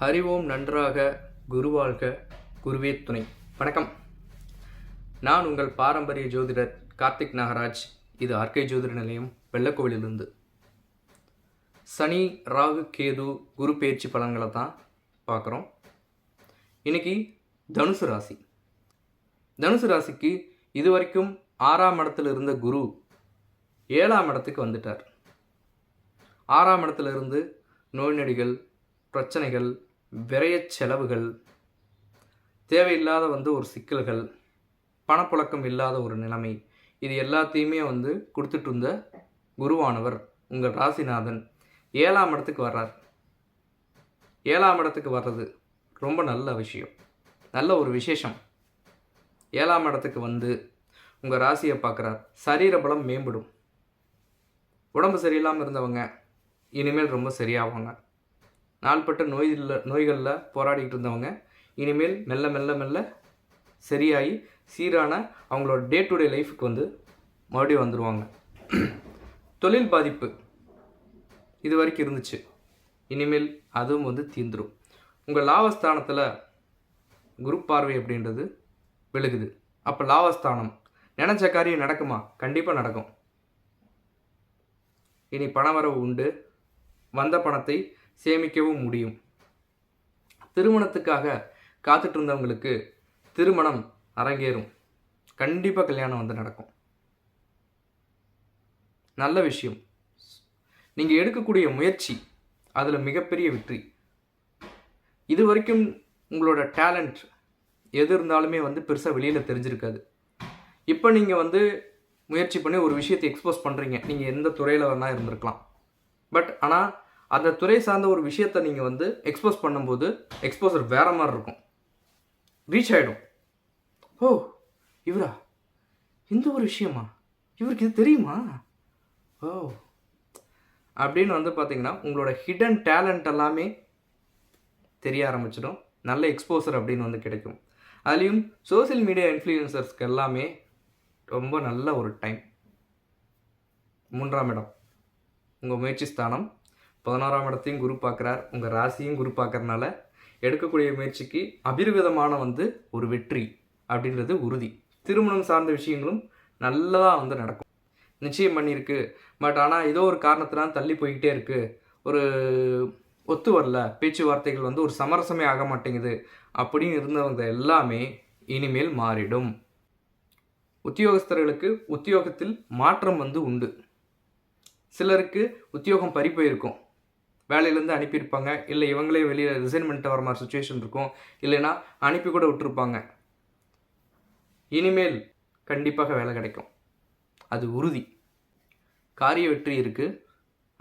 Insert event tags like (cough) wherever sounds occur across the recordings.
ஹரி ஓம் நன்றாக குருவாழ்க குருவே துணை. வணக்கம். நான் உங்கள் பாரம்பரிய ஜோதிடர் கார்த்திக் நாகராஜ். இது ஆர்கே ஜோதிட நிலையம் வெள்ளக்கோவிலிருந்து சனி ராகு கேது குரு பயிற்சி பலன்களை தான் பார்க்குறோம். இன்னைக்கு தனுசு ராசி. தனுசு ராசிக்கு இது வரைக்கும் ஆறாம் இடத்துல இருந்த குரு ஏழாம் இடத்துக்கு வந்துட்டார். ஆறாம் இடத்துல இருந்து நோய் நொடிகள் பிரச்சனைகள் விரைய செலவுகள் தேவையில்லாத வந்து ஒரு சிக்கல்கள் பணப்புழக்கம் இல்லாத ஒரு நிலைமை இது எல்லாத்தையுமே வந்து கொடுத்துட்டு இருந்த குருவானவர் உங்கள் ராசிநாதன். ஏழாம் இடத்துக்கு வர்றார். ஏழாம் இடத்துக்கு வர்றது ரொம்ப நல்ல விஷயம். நல்ல ஒரு விசேஷம். ஏழாம் இடத்துக்கு வந்து உங்கள் ராசியை பார்க்குறார். சரீர பலம் மேம்படும். உடம்பு சரியில்லாமல் இருந்தவங்க இனிமேல் ரொம்ப சரியாவாங்க. நாள்பட்ட நோய் இல்லை நோய்களில் போராடிக்கிட்டு இருந்தவங்க. இனிமேல் மெல்ல மெல்ல மெல்ல சரியாகி சீரான அவங்களோட டே டு டே லைஃபுக்கு வந்து மறுபடியும் வந்துடுவாங்க தொழில் பாதிப்பு இது வரைக்கும் இருந்துச்சு. இனிமேல் அதுவும் வந்து தீந்துடும் உங்கள் லாபஸ்தானத்தில் குரு பார்வை அப்படின்றது விழுகுது. அப்போ லாபஸ்தானம் நினச்ச காரியம் நடக்குமா? கண்டிப்பாக நடக்கும். இனி பணவரவு உண்டு. வந்த பணத்தை சேமிக்கவும் முடியும். திருமணத்துக்காக காத்துட்டு இருந்தவங்களுக்கு திருமணம் அரங்கேறும். கண்டிப்பாக கல்யாணம் வந்து நடக்கும். நல்ல விஷயம். நீங்கள் எடுக்கக்கூடிய முயற்சி அதில் மிகப்பெரிய வெற்றி. இது வரைக்கும் உங்களோட டேலண்ட் எது இருந்தாலுமே வந்து பெருசாக வெளியில் தெரிஞ்சிருக்காது. இப்போ நீங்கள் வந்து முயற்சி பண்ணி ஒரு விஷயத்தை எக்ஸ்போஸ் பண்ணுறீங்க நீங்கள் எந்த துறையில் வேணால் இருந்திருக்கலாம். பட் ஆனால் அந்த துறை சார்ந்த ஒரு விஷயத்தை நீங்கள் வந்து எக்ஸ்போஸ் பண்ணும்போது எக்ஸ்போசர் வேறு மாதிரி இருக்கும். ரீச் ஆகிடும் ஓ இவரா? இந்த ஒரு விஷயமா? இவருக்கு இது தெரியுமா? ஓ. அப்படின்னு வந்து பார்த்தீங்கன்னா உங்களோட ஹிடன் டேலண்ட் எல்லாமே தெரிய ஆரம்பிச்சிடும். நல்ல எக்ஸ்போசர் அப்படின்னு வந்து கிடைக்கும். அதுலேயும் சோஷியல் மீடியா இன்ஃப்ளூயன்சர்ஸ்க்கு எல்லாமே ரொம்ப நல்ல ஒரு டைம் மூன்றாம் இடம். உங்கள் முயற்சி ஸ்தானம். பதினாறாம் இடத்தையும் குரு பார்க்குறார். உங்கள் ராசியும் குரு பார்க்குறனால எடுக்கக்கூடிய முயற்சிக்கு அபிர்விதமான வந்து ஒரு வெற்றி அப்படின்றது உறுதி. திருமணம் சார்ந்த விஷயங்களும் நல்லதாக வந்து நடக்கும். நிச்சயம் பண்ணியிருக்கு. பட் ஆனால் ஏதோ ஒரு காரணத்தினால் தள்ளி போய்கிட்டே இருக்குது ஒரு ஒத்து வரல. பேச்சுவார்த்தைகள் வந்து ஒரு சமரசமே ஆக மாட்டேங்குது. அப்படின்னு இருந்தவங்க எல்லாமே இனிமேல் மாறிடும். உத்தியோகஸ்தர்களுக்கு உத்தியோகத்தில் மாற்றம் வந்து உண்டு. சிலருக்கு உத்தியோகம் பறிப்பு இருக்கும் வேலையிலேருந்து அனுப்பியிருப்பாங்க. இல்லை இவங்களே வெளியில் ரிசைன் பண்ணிட்டு வர மாதிரி சுச்சுவேஷன் இருக்கும். இல்லைன்னா அனுப்பி கூட விட்டுருப்பாங்க. இனிமேல் கண்டிப்பாக வேலை கிடைக்கும். அது உறுதி. காரிய வெற்றி இருக்குது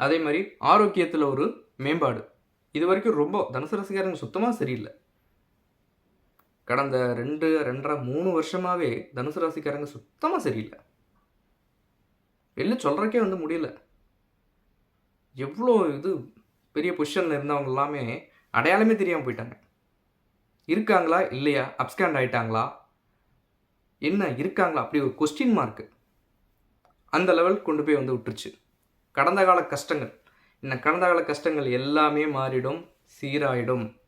அதே மாதிரி ஆரோக்கியத்தில் ஒரு மேம்பாடு. இது வரைக்கும் ரொம்ப தனுசு ரசிகாரங்க சுத்தமாக சரியில்லை. கடந்த ரெண்டு ரெண்டரை மூணு வருஷமாகவே தனுசு ராசிக்காரங்க சுத்தமாக சரியில்லை. வெளில சொல்கிறக்கே வந்து முடியல. எவ்வளோ இது பெரிய பொசிஷனில் இருந்தவங்க எல்லாமே அடையாளமே தெரியாமல் போயிட்டாங்க. இருக்காங்களா? இல்லையா? அப்ஸ்கேண்ட் ஆயிட்டாங்களா? என்ன? இருக்காங்களா? அப்படி ஒரு கொஸ்டின் மார்க்கு அந்த லெவலுக்கு கொண்டு போய் வந்து விட்டுருச்சு. கடந்த கால கஷ்டங்கள். இந்த கடந்த கால கஷ்டங்கள் எல்லாமே மாறிடும் சீராயிடும்.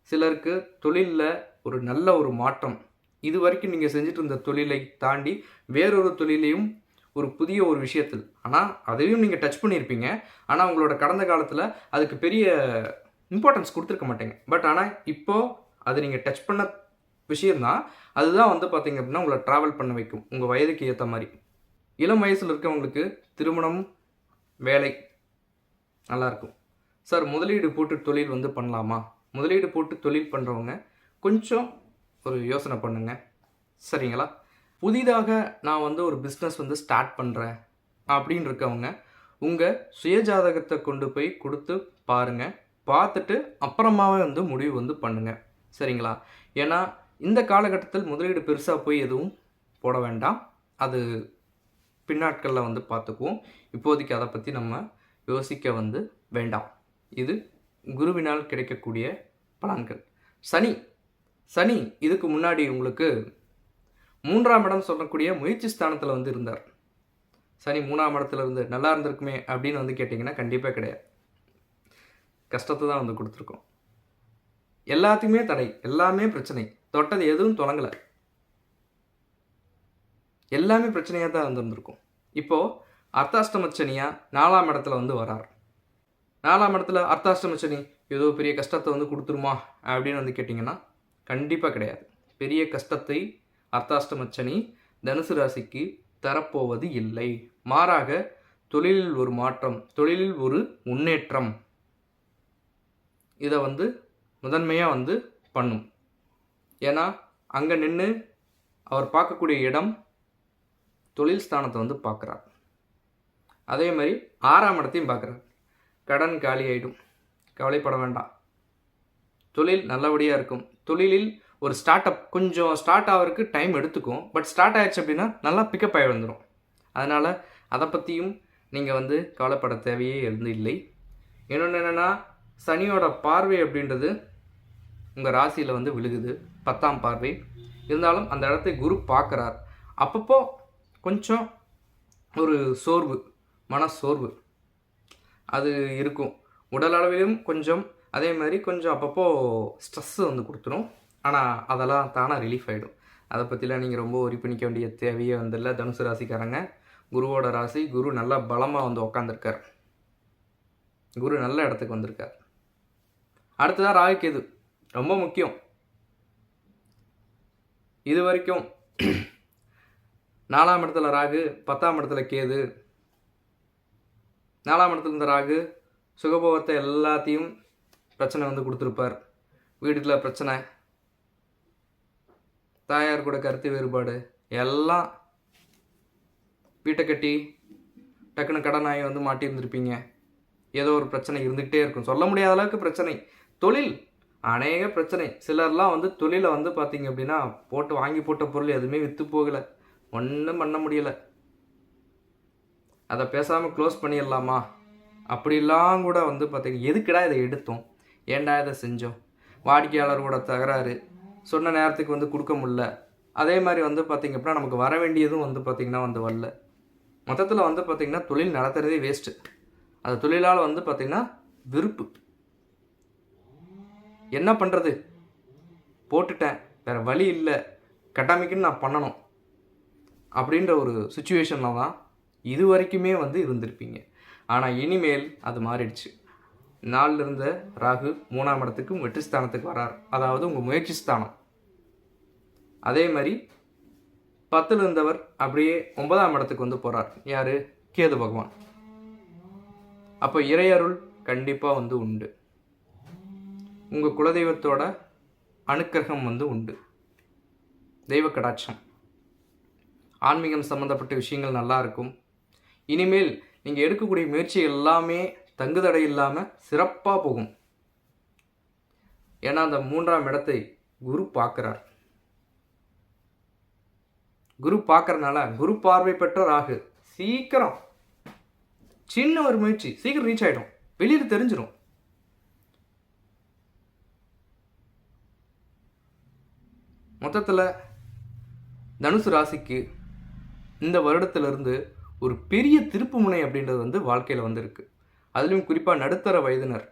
சிலருக்கு தொழிலில் ஒரு நல்ல ஒரு மாற்றம். இது வரைக்கும் நீங்கள் செஞ்சுட்டு இருந்த தொழிலை தாண்டி வேறொரு தொழிலையும் ஒரு புதிய ஒரு விஷயத்தில். ஆனால் அதையும் நீங்கள் டச் பண்ணியிருப்பீங்க. ஆனால் உங்களோட கடந்த காலத்தில் அதுக்கு பெரிய இம்பார்ட்டன்ஸ் கொடுத்துருக்க மாட்டேங்க. பட் ஆனால் இப்போது அது நீங்கள் டச் பண்ண விஷயம்தான் அதுதான் வந்து பார்த்திங்க அப்படின்னா உங்களை ட்ராவல் பண்ண வைக்கும். உங்கள் வயதுக்கு ஏற்ற மாதிரி. இளம் வயசில் இருக்கவங்களுக்கு திருமணம் வேலை நல்லாயிருக்கும் சார் முதலீடு போட்டு தொழில் வந்து பண்ணலாமா? முதலீடு போட்டு தொழில் பண்ணுறவங்க கொஞ்சம் ஒரு யோசனை பண்ணுங்கள் சரிங்களா? புதிதாக நான் வந்து ஒரு பிஸ்னஸ் வந்து ஸ்டார்ட் பண்ணுறேன் அப்படின்னு இருக்கவங்க உங்கள் சுயஜாதகத்தை கொண்டு போய் கொடுத்து பாருங்கள் பார்த்துட்டு அப்புறமாவே வந்து முடிவு வந்து பண்ணுங்கள் சரிங்களா? ஏன்னா இந்த காலகட்டத்தில் முதலீடு பெருசாக போய் எதுவும் போட வேண்டாம். அது பின்னாட்களில் வந்து பார்த்துக்குவோம். இப்போதைக்கு அதை பற்றி நம்ம யோசிக்க வந்து வேண்டாம். இது குருவினால் கிடைக்கக்கூடிய பலன்கள். சனி சனி இதுக்கு முன்னாடி உங்களுக்கு மூன்றாம் இடம் சொல்லக்கூடிய முயற்சி ஸ்தானத்தில் வந்து இருந்தார். சனி மூணாம் இடத்துல இருந்து நல்லா இருந்திருக்குமே அப்படின்னு வந்து கேட்டிங்கன்னா கண்டிப்பாக கிடையாது. கஷ்டத்தை தான் வந்து கொடுத்துருக்கோம். எல்லாத்துக்குமே தடை எல்லாமே பிரச்சனை. தொட்டது எதுவும் தொடங்கலை. எல்லாமே பிரச்சனையாக தான் இருந்திருக்கும் இப்போது அர்த்தாஷ்டமச்சனியா நாலாம் இடத்துல வந்து வரார். நாலாம் இடத்துல அர்த்தாஷ்டமச்சனி ஏதோ பெரிய கஷ்டத்தை வந்து கொடுத்துருமா அப்படின்னு வந்து கேட்டிங்கன்னா கண்டிப்பாக கிடையாது. பெரிய கஷ்டத்தை அர்த்தாஷ்டமச்சனி தனுசு ராசிக்கு தரப்போவது இல்லை. மாறாக தொழிலில் ஒரு மாற்றம் தொழிலில் ஒரு முன்னேற்றம். இதை வந்து முதன்மையாக வந்து பண்ணும். ஏன்னா அங்கே நின்று அவர் பார்க்கக்கூடிய இடம் தொழில் ஸ்தானத்தை வந்து பார்க்குறார். அதே மாதிரி ஆறாம் இடத்தையும் பார்க்குறார். கடன் காலி ஆகிடும் கவலைப்பட வேண்டாம். தொழில் நல்லபடியாக இருக்கும். தொழிலில் ஒரு ஸ்டார்ட் அப் கொஞ்சம் ஸ்டார்ட் ஆகிறதுக்கு டைம் எடுத்துக்கும். பட் ஸ்டார்ட் ஆயிடுச்சு அப்படின்னா நல்லா பிக்கப் ஆகி வந்துடும் அதனால் அதை பற்றியும் நீங்கள் வந்து கவலைப்பட தேவையே இருந்து இல்லை. இன்னொன்று என்னென்னா சனியோட பார்வை அப்படின்றது உங்கள் ராசியில் வந்து விழுகுது. பத்தாம் பார்வை. இருந்தாலும் அந்த இடத்தை குரு பார்க்குறார். அப்பப்போ கொஞ்சம் ஒரு சோர்வு மன சோர்வு அது இருக்கும். உடல் அளவிலும் கொஞ்சம் அதே மாதிரி கொஞ்சம் அப்பப்போ ஸ்ட்ரெஸ்ஸு வந்து கொடுத்துரும். ஆனால் அதெல்லாம் தானாக ரிலீஃப் ஆகிடும் அதை பற்றிலாம் நீங்கள் ரொம்ப ஒரி பண்ணிக்க வேண்டிய தேவையே வந்துடல தனுசு ராசிக்காரங்க குருவோட ராசி குரு நல்லா பலமாக வந்து உக்காந்துருக்கார். குரு நல்ல இடத்துக்கு வந்திருக்கார். அடுத்ததான் ராகு கேது. ரொம்ப முக்கியம். இது வரைக்கும் (clears throat) நாலாம் இடத்துல ராகு பத்தாம் இடத்துல கேது. நாலாம் இடத்துல இருந்த ராகு சுகபோகத்தை எல்லாத்தையும் பிரச்சனை வந்து கொடுத்துருப்பார். வீட்டில் பிரச்சனை தாயார் கூட கருத்து வேறுபாடு. எல்லாம் வீட்டை கட்டி டக்குன்னு கடன் ஆகி வந்து மாட்டியிருந்திருப்பீங்க. ஏதோ ஒரு பிரச்சனை இருந்துக்கிட்டே இருக்கும். சொல்ல முடியாத அளவுக்கு பிரச்சனை. தொழில் அநேக பிரச்சனை. சிலர்லாம் வந்து தொழிலை வந்து பார்த்தீங்க அப்படின்னா போட்டு வாங்கி போட்ட பொருள் எதுவுமே விற்று போகலை. ஒன்றும் பண்ண முடியலை. அதை பேசாமல் க்ளோஸ் பண்ணிடலாமா? அப்படிலாம் கூட வந்து பார்த்தீங்க எதுக்குடா இதை எடுத்தோம்? ஏன்டா இதை செஞ்சோம்? வாடிக்கையாளரோட தகராறு. சொன்ன நேரத்துக்கு வந்து கொடுக்க முடில அதே மாதிரி வந்து பார்த்திங்க அப்படின்னா நமக்கு வர வேண்டியதும் வந்து பார்த்திங்கன்னா வந்து வரல. மொத்தத்தில் வந்து பார்த்திங்கன்னா தொழில் நடத்துகிறதே வேஸ்ட்டு அந்த தொழிலால் வந்து பார்த்திங்கன்னா விருப்பு என்ன பண்ணுறது போட்டுட்டேன். வேறு வழி இல்லை. கட்டாமிக்குன்னு நான் பண்ணணும். அப்படின்ற ஒரு சுச்சுவேஷனில் தான் இது வரைக்குமே வந்து இருந்திருப்பீங்க. ஆனால் இனிமேல் அது மாறிடுச்சு. நாளில் இருந்த ராகு மூணாம் இடத்துக்கு வெற்றி ஸ்தானத்துக்கு வரார். அதாவது உங்கள் முயற்சி ஸ்தானம். அதே மாதிரி பத்தில் இருந்தவர் அப்படியே ஒன்பதாம் இடத்துக்கு வந்து போகிறார் யார்? கேது பகவான். அப்போ இறையருள் கண்டிப்பாக வந்து உண்டு. உங்கள் குலதெய்வத்தோட அனுக்கிரகம் வந்து உண்டு. தெய்வ கடாட்சம். ஆன்மீகம் சம்மந்தப்பட்ட விஷயங்கள் நல்லா இருக்கும். இனிமேல் நீங்கள் எடுக்கக்கூடிய முயற்சி எல்லாமே தங்குதடை இல்லாமல் சிறப்பாக போகும். ஏன்னா அந்த மூன்றாம் இடத்தை குரு பார்க்குறார். குரு பார்க்கறனால குரு பார்வை பெற்ற ராகு சீக்கிரம். சின்ன ஒரு முயற்சி. சீக்கிரம் ரீச் ஆகிடும் வெளியில் தெரிஞ்சிடும் மொத்தத்தில் தனுசு ராசிக்கு இந்த வருடத்திலிருந்து ஒரு பெரிய திருப்பு முனை அப்படின்றது வந்து வாழ்க்கையில் வந்திருக்கு. அதுலேயும் குறிப்பாக நடுத்தர வயதினர்.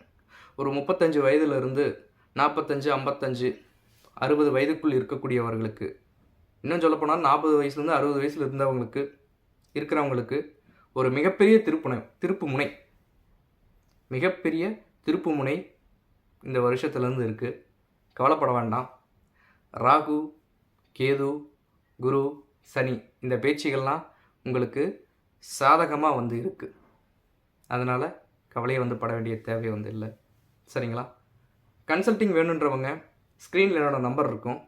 ஒரு முப்பத்தஞ்சு வயதிலிருந்து நாற்பத்தஞ்சு ஐம்பத்தஞ்சு அறுபது வயதுக்குள் இருக்கக்கூடியவர்களுக்கு இன்னும் சொல்லப்போனால் நாற்பது வயசுலேருந்து அறுபது வயசில் இருந்தவங்களுக்கு இருக்கிறவங்களுக்கு ஒரு மிகப்பெரிய திருப்புனை திருப்பு முனை மிகப்பெரிய திருப்பு முனை இந்த வருஷத்துலேருந்து இருக்குது கவலைப்பட வேண்டாம். ராகு கேது குரு சனி இந்த பேச்சுகள்லாம் உங்களுக்கு சாதகமாக வந்து இருக்குது அதனால் கவலையை வந்து பட வேண்டிய தேவை வந்து இல்லை. சரிங்களா? கன்சல்ட்டிங் வேணுன்றவங்க ஸ்க்ரீனில் என்னோடய நம்பர் இருக்கும்.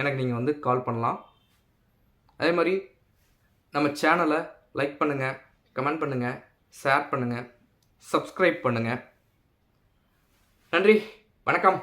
எனக்கு நீங்கள் வந்து கால் பண்ணலாம். அதே மாதிரி நம்ம சேனலை லைக் பண்ணுங்கள் கமெண்ட் பண்ணுங்கள் ஷேர் பண்ணுங்கள் சப்ஸ்கிரைப் பண்ணுங்கள் நன்றி வணக்கம்.